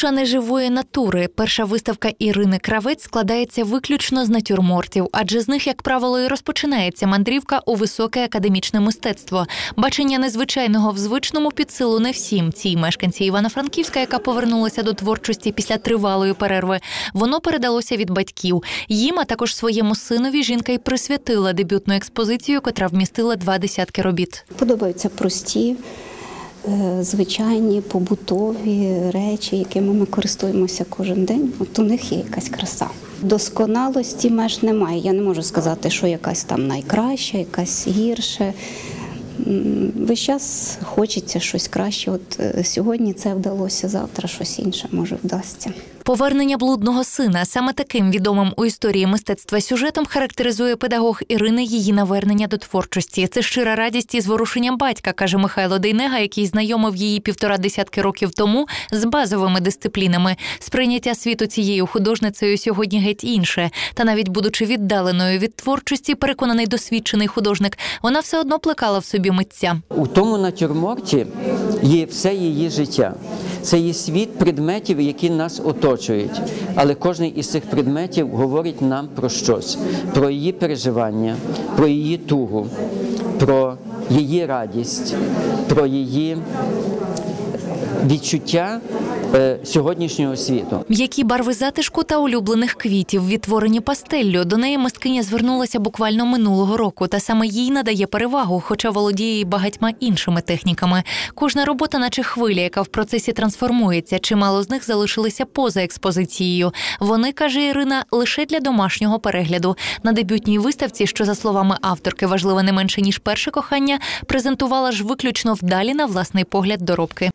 Шани живої натури. Перша виставка Ірини Кравець складається виключно з натюрмортів, адже з них, як правило, і розпочинається мандрівка у високе академічне мистецтво. Бачення незвичайного в звичному під силу не всім. Цій мешканці Івано-Франківська, яка повернулася до творчості після тривалої перерви, воно передалося від батьків. Їм, а також своєму синові, жінка й присвятила дебютну експозицію, котра вмістила два десятки робіт. Подобаються прості, звичайні побутові речі, якими ми користуємося кожен день. От у них є якась краса. Досконалості меж немає. Я не можу сказати, що якась там найкраща, якась гірше. Весь час хочеться щось краще. От е, сьогодні це вдалося, завтра щось інше може вдасться. Повернення блудного сина саме таким відомим у історії мистецтва сюжетом характеризує педагог Ірини її навернення до творчості. Це щира радість і зворушення батька, каже Михайло Дейнега, який знайомив її півтора десятки років тому з базовими дисциплінами. Сприйняття світу цією художницею сьогодні геть інше. Та навіть будучи віддаленою від творчості, переконаний досвідчений художник, вона все одно плекала в собі митця. У тому натюрморті є все її життя. Це є світ предметів, які нас оточують. Але кожен із цих предметів говорить нам про щось: про її переживання, про її тугу, про її радість, про її відчуття е, сьогоднішнього світу. М'які барви затишку та улюблених квітів, відтворені пастеллю. До неї мисткиня звернулася буквально минулого року, та саме їй надає перевагу, хоча володіє й багатьма іншими техніками. Кожна робота, наче хвиля, яка в процесі трансформується. Чимало з них залишилися поза експозицією. Вони каже Ірина лише для домашнього перегляду. На дебютній виставці, що за словами авторки важливе не менше ніж перше кохання, презентувала ж виключно вдалі на власний погляд доробки.